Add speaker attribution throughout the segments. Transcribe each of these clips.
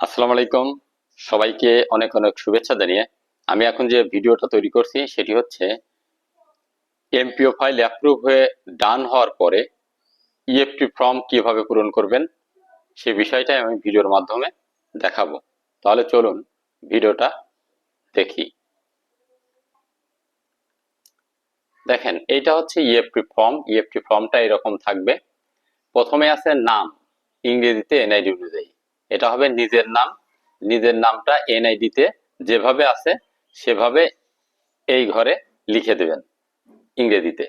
Speaker 1: আসসালামু আলাইকুম। সবাইকে অনেক অনেক শুভেচ্ছা জানিয়ে আমি এখন যে ভিডিওটা তৈরি করছি সেটি হচ্ছে এমপিও ফাইল অ্যাপ্রুভ হয়ে ডান হওয়ার পরে ইএফটি ফর্ম কীভাবে পূরণ করবেন সে বিষয়টাই আমি ভিডিওর মাধ্যমে দেখাবো। তাহলে চলুন ভিডিওটা দেখি। দেখেন, এইটা হচ্ছে ইএফটি ফর্ম ইএফটি ফর্মটা এরকম থাকবে। প্রথমে আছে নাম, ইংরেজিতে এনআইডি অনুযায়ী এটা হবে নিজের নাম। নিজের নামটা এনআইডিতে যেভাবে আছে, সেভাবে এই ঘরে লিখে দেবেন ইংরেজিতে।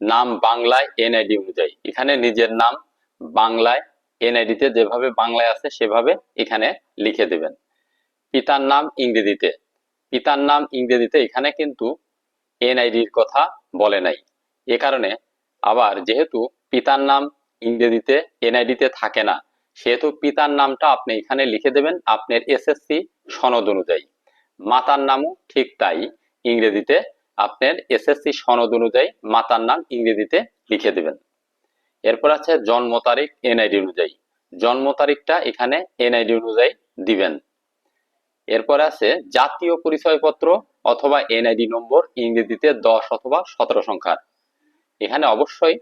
Speaker 1: নাম বাংলায় এনআইডি অনুযায়ী। এখানে নিজের নাম বাংলায় এনআইডিতে যেভাবে বাংলায় আছে, সেভাবে এখানে লিখে দেবেন। পিতার নাম ইংরেজিতে। পিতার নাম ইংরেজিতে এখানে কিন্তু এনআইডির কথা বলে নাই। এ কারণে আবার যেহেতু পিতার নাম ইংরেজিতে এনআইডিতে থাকে না সেহেতু পিতার নামটা আপনি এখানে লিখে দেবেন, আপনার এসএসসি সনদ অনুযায়ী। মাতার নামও ঠিক তাই, ইংরেজিতে আপনার এসএসসি সনদ অনুযায়ী মাতার নাম ইংরেজিতে লিখে দেবেন। এরপর আছে জন্ম তারিখ এনআইডি অনুযায়ী। জন্ম তারিখটা এখানে এনআইডি অনুযায়ী দিবেন। এরপর আছে জাতীয় পরিচয়পত্র অথবা এনআইডি নম্বর, ইংরেজিতে দশ অথবা সতেরো সংখ্যার। এখানে অবশ্যই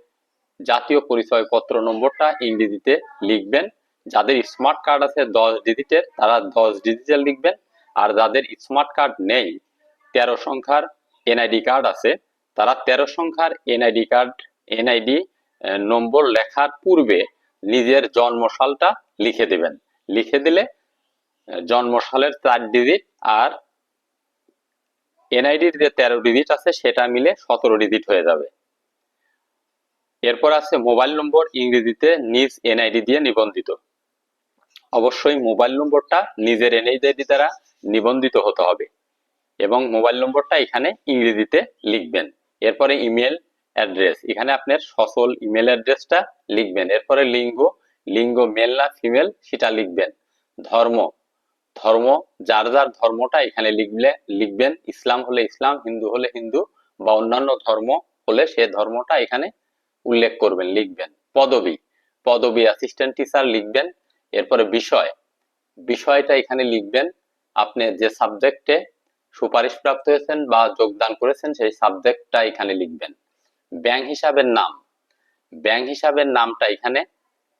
Speaker 1: জাতীয় পরিচয়পত্র নম্বরটা ইংরেজিতে লিখবেন যাদের স্মার্ট কার্ড আছে দশ ডিজিটের তারা দশ ডিজিটের লিখবেন। আর যাদের স্মার্ট কার্ড নেই, তেরো সংখ্যার এনআইডি কার্ড আছে, তারা তেরো সংখ্যার এনআইডি কার্ড এনআইডি নম্বর লেখার পূর্বে নিজের জন্মসালটা লিখে দেবেন। লিখে দিলে জন্মসালের চার ডিজিট আর এনআইডির যে তেরো ডিজিট আছে, সেটা মিলে সতেরো ডিজিট হয়ে যাবে। এরপর আছে মোবাইল নম্বর, ইংরেজিতে নিজ এনআইডি দিয়ে নিবন্ধিত। অবশ্যই মোবাইল নম্বরটা নিজের এনআইডি দ্বারা নিবন্ধিত হতে হবে এবং মোবাইল নম্বরটা এখানে ইংরেজিতে লিখবেন। এরপরে ইমেল অ্যাড্রেস। এখানে আপনার সচল ইমেল অ্যাড্রেসটা লিখবেন। এরপরে লিঙ্গ লিঙ্গ মেল না ফিমেল সেটা লিখবেন। ধর্ম ধর্ম, যার যার ধর্মটা এখানে লিখলে, লিখবেন। ইসলাম হলে ইসলাম, হিন্দু হলে হিন্দু বা অন্যান্য ধর্ম হলে সে ধর্মটা এখানে উল্লেখ করবেন, লিখবেন। পদবি পদবি অ্যাসিস্ট্যান্ট টিচার লিখবেন। এরপরে বিষয়। বিষয়টা এখানে লিখবেন, আপনি যে সাবজেক্টে সুপারিশ প্রাপ্ত হয়েছেন বা যোগদান করেছেন, সেই সাবজেক্টটা এখানে লিখবেন। ব্যাংক হিসাবের নাম। ব্যাংক হিসাবের নামটা এখানে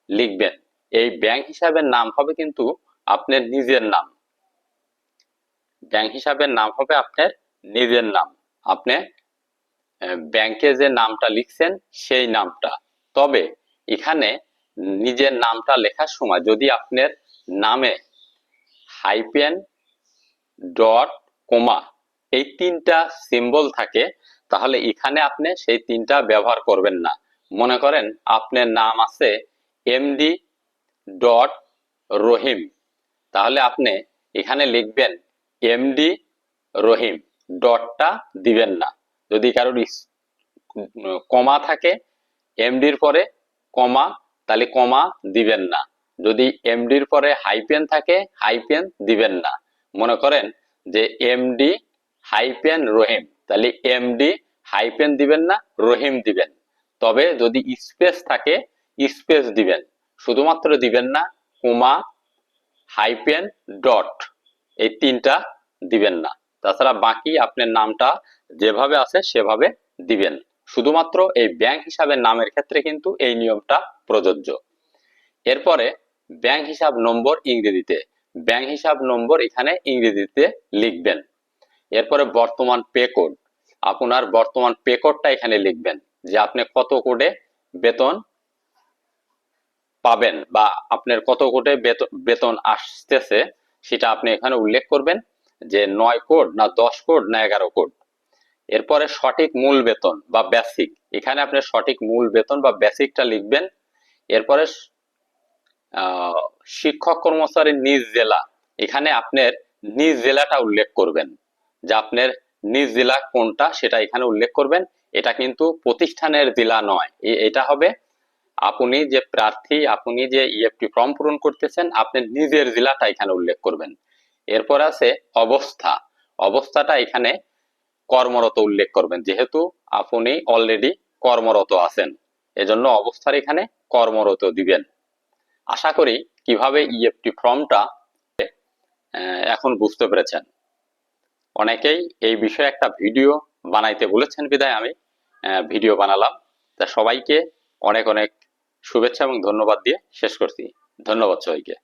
Speaker 1: লিখবেন। এই ব্যাংক হিসাবের নাম হবে কিন্তু আপনার নিজের নাম। ব্যাংক হিসাবের নাম হবে আপনার নিজের নাম। আপনি ব্যাংকে যে নামটা লিখছেন, সেই নামটা। তবে এখানে নিজের নামটা লেখার সময় যদি আপনার নামে হাইপেন ডট কোমা এই তিনটা সিম্বল থাকে, তাহলে এখানে আপনি সেই তিনটা ব্যবহার করবেন না। মনে করেন আপনার নাম আছে এমডি ডট রহিম। তাহলে আপনি এখানে লিখবেন এমডি রহিম ডটটা দিবেন না। যদি কারোর কমা থাকে এমডির পরে কমা তাহলে কমা দিবেন না। যদি এমডির পরে হাইপেন থাকে হাইপেন দিবেন না। মনে করেন যে এমডি হাইপেন রহিম, তাহলে এমডি হাইপেন দিবেন না, রহিম দিবেন। তবে যদি স্পেস থাকে স্পেস দিবেন। শুধুমাত্র দিবেন না, কোমা হাইপেন ডট এই তিনটা দিবেন না। তাছাড়া বাকি আপনার নামটা যেভাবে আছে সেভাবে দিবেন। শুধুমাত্র এই ব্যাংক হিসাবের নামের ক্ষেত্রে কিন্তু এই নিয়মটা প্রযোজ্য। এরপরে ব্যাংক হিসাব নম্বর ইংরেজিতে। ব্যাংক হিসাব নম্বর এখানে ইংরেজিতে লিখবেন। এরপরে বর্তমান পে কোড আপনার বর্তমান পে কোডটা এখানে লিখবেন যে আপনি কত কোডে বেতন পাবেন বা আপনার কত কোটে বেত- বেতন আসতেছে সেটা আপনি এখানে উল্লেখ করবেন যে নয় কোড না দশ কোড না এগারো কোড। এরপরে সঠিক মূল বেতন বা বেসিক এখানে আপনি সঠিক মূল বেতন বা বেসিকটা লিখবেন। এরপরে শিক্ষক কর্মচারীর নিজ জেলা। এখানে আপনার নিজ জেলাটা উল্লেখ করবেন। যে আপনার নিজ জেলা কোনটা সেটা এখানে উল্লেখ করবেন। এটা কিন্তু প্রতিষ্ঠানের জেলা নয়। এটা হবে আপনি যে প্রার্থী, আপনি যে ইএফটি ফর্ম পূরণ করতেছেন, আপনি নিজের জেলাটা এখানে উল্লেখ করবেন। এরপর আছে অবস্থা। অবস্থাটা এখানে কর্মরত উল্লেখ করবেন যেহেতু আপনি অলরেডি কর্মরত আছেন এজন্য অবস্থার এখানে কর্মরত দিবেন। আশা করি কীভাবে ইএফটি ফর্মটা আহ, এখন বুঝতে পেরেছেন। অনেকেই এই বিষয়ে একটা ভিডিও বানাইতে বলেছেন বিদায় আমি ভিডিও বানালাম। তা সবাইকে অনেক অনেক শুভেচ্ছা এবং ধন্যবাদ দিয়ে শেষ করছি। ধন্যবাদ সবাইকে।